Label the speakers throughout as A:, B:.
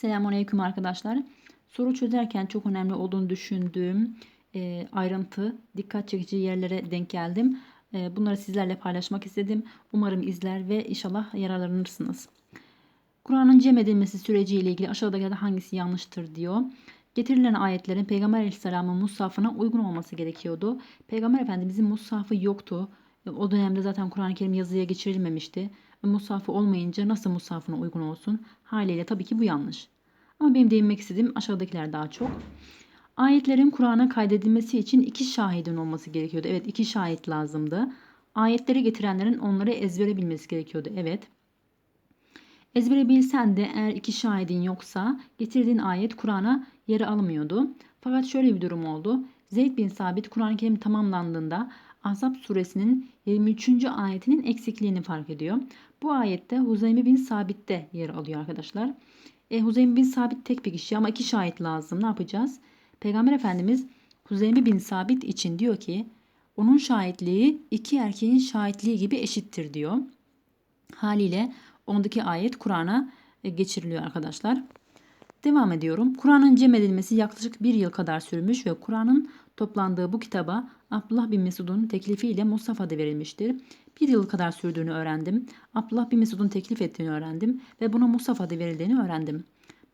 A: Selamünaleyküm arkadaşlar. Soru çözerken çok önemli olduğunu düşündüğüm e, ayrıntı, dikkat çekici yerlere denk geldim. E, bunları sizlerle paylaşmak istedim. Umarım izler ve inşallah yararlanırsınız. Kur'an'ın cem edilmesi süreciyle ilgili aşağıdakilerden hangisi yanlıştır diyor. Getirilen ayetlerin Peygamber Aleyhisselam'ın mushafına uygun olması gerekiyordu. Peygamber Efendimizin mushafı yoktu. E, O dönemde zaten Kur'an-ı Kerim yazıya geçirilmemişti. Mushafı olmayınca nasıl mushafına uygun olsun? Haliyle tabii ki bu yanlış. Ama benim değinmek istediğim aşağıdakiler daha çok. Ayetlerin Kur'an'a kaydedilmesi için iki şahidin olması gerekiyordu. Evet iki şahit lazımdı. Ayetleri getirenlerin onları ezbere bilmesi gerekiyordu. Evet. Ezbere bilsen de eğer iki şahidin yoksa getirdiğin ayet Kur'an'a yeri almıyordu. Fakat şöyle bir durum oldu. Zeyd bin Sabit Kur'an-ı Kerim tamamlandığında Ahzab suresinin 23. ayetinin eksikliğini fark ediyor. Bu ayette Huzeyme bin Sabit de yer alıyor arkadaşlar. E, Huzeyme bin Sabit tek bir kişi ama iki şahit lazım. Ne yapacağız? Peygamber Efendimiz Huzeyme bin Sabit için diyor ki onun şahitliği iki erkeğin şahitliği gibi eşittir diyor. Haliyle ondaki ayet Kur'an'a e, geçiriliyor arkadaşlar. Devam ediyorum. Kur'an'ın cem edilmesi yaklaşık bir yıl kadar sürmüş ve Kur'an'ın toplandığı bu kitaba Abdullah bin Mesud'un teklifiyle Mustafa adı verilmiştir. Bir yıl kadar sürdüğünü öğrendim. Abdullah bin Mesud'un teklif ettiğini öğrendim ve buna Mustafa adı verildiğini öğrendim.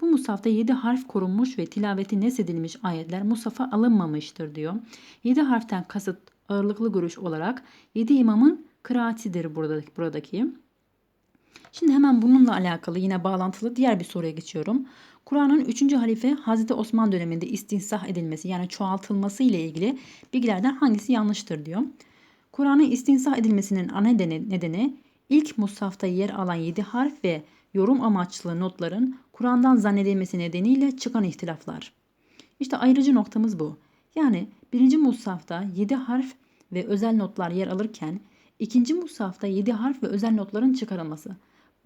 A: Bu Musaf'ta 7 harf korunmuş ve tilaveti nesedilmiş ayetler Musaf'a alınmamıştır diyor. 7 harften kasıt ağırlıklı görüş olarak 7 imamın kıraatidir buradaki. buradaki. Şimdi hemen bununla alakalı yine bağlantılı diğer bir soruya geçiyorum. Kur'an'ın 3. halife Hazreti Osman döneminde istinsah edilmesi yani çoğaltılması ile ilgili bilgilerden hangisi yanlıştır diyor. Kur'an'ın istinsah edilmesinin ana nedeni, nedeni ilk mushafta yer alan 7 harf ve yorum amaçlı notların Kur'an'dan zannedilmesi nedeniyle çıkan ihtilaflar. İşte ayrıcı noktamız bu. Yani birinci mushafta 7 harf ve özel notlar yer alırken ikinci mushafta 7 harf ve özel notların çıkarılması.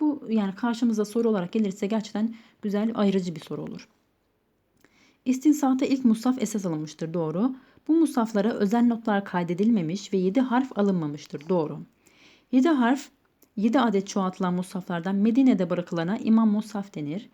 A: Bu yani karşımıza soru olarak gelirse gerçekten güzel ayrıcı bir soru olur. İstinsahta ilk mushaf esas alınmıştır doğru. Bu mushaflara özel notlar kaydedilmemiş ve 7 harf alınmamıştır doğru. 7 harf 7 adet çoğaltılan mushaflardan Medine'de bırakılana İmam Mushaf denir.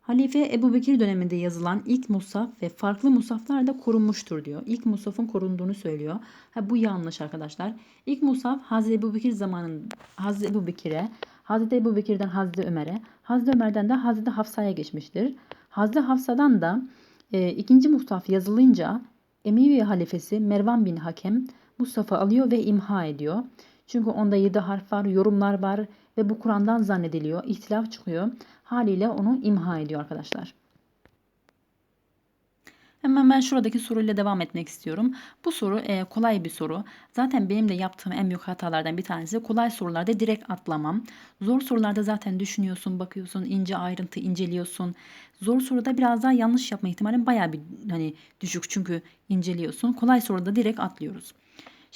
A: Halife Ebu Bekir döneminde yazılan ilk mushaf ve farklı mushaflar da korunmuştur diyor. İlk mushafın korunduğunu söylüyor. Ha, bu yanlış arkadaşlar. İlk mushaf Hazreti Ebu Bekir zamanın Hazreti Ebu Bekir'e, Hazreti Ebu Bekir'den Hazreti Ömer'e, Hazreti Ömer'den de Hazreti Hafsa'ya geçmiştir. Hazreti Hafsa'dan da e, ikinci mushaf yazılınca Emevi halifesi Mervan bin Hakem Mustafa alıyor ve imha ediyor. Çünkü onda 7 harf var, yorumlar var ve bu Kur'an'dan zannediliyor. İhtilaf çıkıyor. Haliyle onu imha ediyor arkadaşlar. Hemen ben şuradaki soruyla devam etmek istiyorum. Bu soru e, kolay bir soru. Zaten benim de yaptığım en büyük hatalardan bir tanesi kolay sorularda direkt atlamam. Zor sorularda zaten düşünüyorsun, bakıyorsun, ince ayrıntı inceliyorsun. Zor soruda biraz daha yanlış yapma ihtimalin bayağı bir hani düşük çünkü inceliyorsun. Kolay soruda direkt atlıyoruz.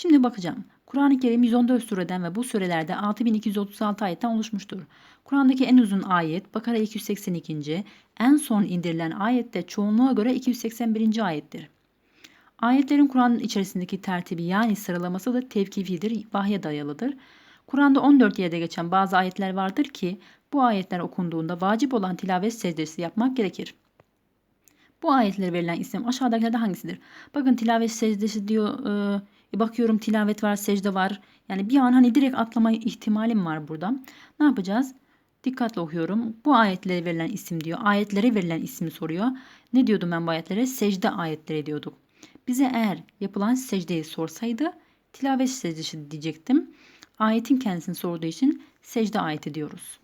A: Şimdi bakacağım. Kur'an-ı Kerim 114 sureden ve bu surelerde 6236 ayetten oluşmuştur. Kur'an'daki en uzun ayet Bakara 282. En son indirilen ayette çoğunluğa göre 281. ayettir. Ayetlerin Kur'an'ın içerisindeki tertibi yani sıralaması da tevkifidir, vahye dayalıdır. Kur'an'da 14 yerde geçen bazı ayetler vardır ki bu ayetler okunduğunda vacip olan tilavet secdesi yapmak gerekir. Bu ayetlere verilen isim aşağıdakilerde hangisidir? Bakın tilavet secdesi diyor, e, bakıyorum tilavet var, secde var. Yani bir an hani direkt atlama ihtimalim var burada. Ne yapacağız? Dikkatli okuyorum. Bu ayetlere verilen isim diyor. Ayetlere verilen ismi soruyor. Ne diyordum ben bu ayetlere? Secde ayetleri diyorduk. Bize eğer yapılan secdeyi sorsaydı tilavet secdesi diyecektim. Ayetin kendisini sorduğu için secde ayeti diyoruz.